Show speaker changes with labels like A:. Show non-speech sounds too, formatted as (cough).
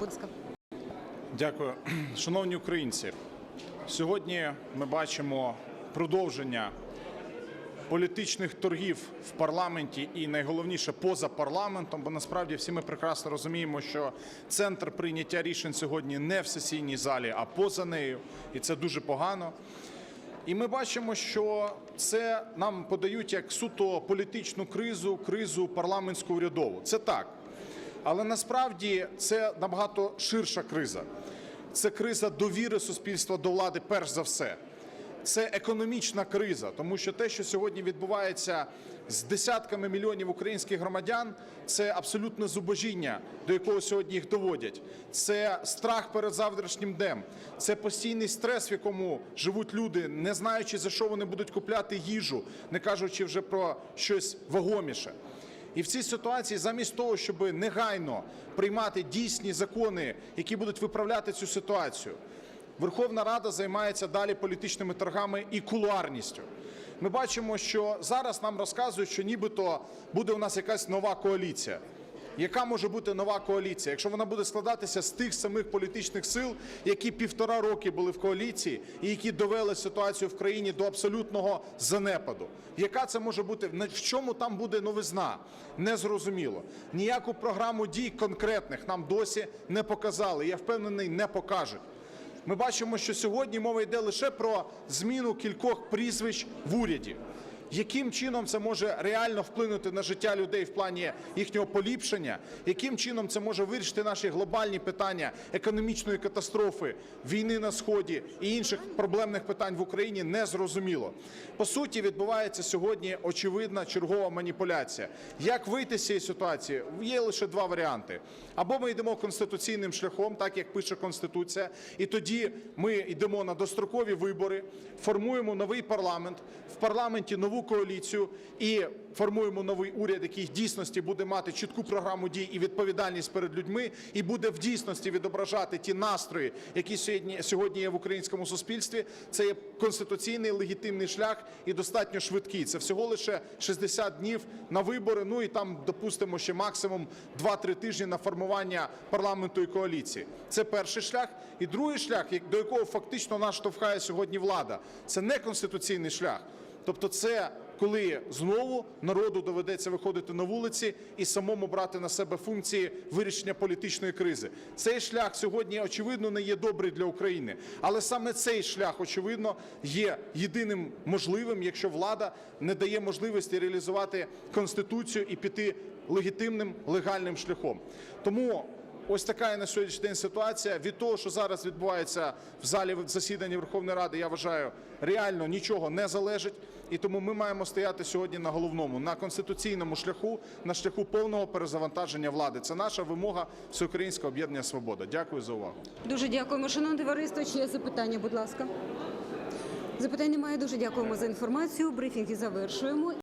A: Ласка.
B: Дякую, (clears throat) шановні українці. Сьогодні ми бачимо продовження політичних торгів в парламенті і найголовніше поза парламентом. Бо насправді всі ми прекрасно розуміємо, що центр прийняття рішень сьогодні не в сесійній залі, а поза нею, і це дуже погано. І ми бачимо, що це нам подають як суто політичну кризу, кризу парламентську урядову. Це так. Але насправді це набагато ширша криза. Це криза довіри суспільства до влади, перш за все. Це економічна криза, тому що те, що сьогодні відбувається з десятками мільйонів українських громадян, це абсолютне зубожіння, до якого сьогодні їх доводять. Це страх перед завтрашнім днем, це постійний стрес, в якому живуть люди, не знаючи за що вони будуть купляти їжу, не кажучи вже про щось вагоміше. І в цій ситуації, замість того, щоб негайно приймати дійсні закони, які будуть виправляти цю ситуацію, Верховна Рада займається далі політичними торгами і кулуарністю. Ми бачимо, що зараз нам розказують, що нібито буде у нас якась нова коаліція. Яка може бути нова коаліція, якщо вона буде складатися з тих самих політичних сил, які півтора роки були в коаліції, і які довели ситуацію в країні до абсолютного занепаду? Яка це може бути? В чому там буде новизна? Незрозуміло. Ніяку програму дій конкретних нам досі не показали. Я впевнений, не покажуть. Ми бачимо, що сьогодні мова йде лише про зміну кількох прізвищ в уряді. Яким чином це може реально вплинути на життя людей в плані їхнього поліпшення? Яким чином це може вирішити наші глобальні питання економічної катастрофи, війни на сході і інших проблемних питань в Україні? Не зрозуміло. По суті, відбувається сьогодні очевидна чергова маніпуляція. Як вийти з цієї ситуації? Є лише два варіанти: або ми йдемо конституційним шляхом, так як пише конституція, і тоді ми йдемо на дострокові вибори, формуємо новий парламент в парламенті нову коаліцію і формуємо новий уряд, який в дійсності буде мати чітку програму дій і відповідальність перед людьми, і буде в дійсності відображати ті настрої, які сьогодні сьогодні є в українському суспільстві. Це є конституційний легітимний шлях і достатньо швидкий. Це всього лише 60 днів на вибори. Ну і там допустимо ще максимум 2-3 тижні на формування парламенту і коаліції. Це перший шлях. І другий шлях, до якого фактично нас штовхає сьогодні влада, це не конституційний шлях. Тобто, це коли знову народу доведеться виходити на вулиці і самому брати на себе функції вирішення політичної кризи. Цей шлях сьогодні очевидно не є добрий для України, але саме цей шлях, очевидно, є єдиним можливим, якщо влада не дає можливості реалізувати конституцію і піти легітимним легальним шляхом. Тому Ось така на сьогоднішній день ситуація. Від того, що зараз відбувається в залі засідання Верховної Ради, я вважаю, реально нічого не залежить. І тому ми маємо стояти сьогодні на головному, на конституційному шляху, на шляху повного перезавантаження влади. Це наша вимога Всеукраїнського об'єднання Свобода. Дякую за увагу.
A: Дуже дякуємо. Шановне товариство, ще є запитання, будь ласка. Запитань немає. Дуже дякуємо за інформацію. Брифінг завершуємо.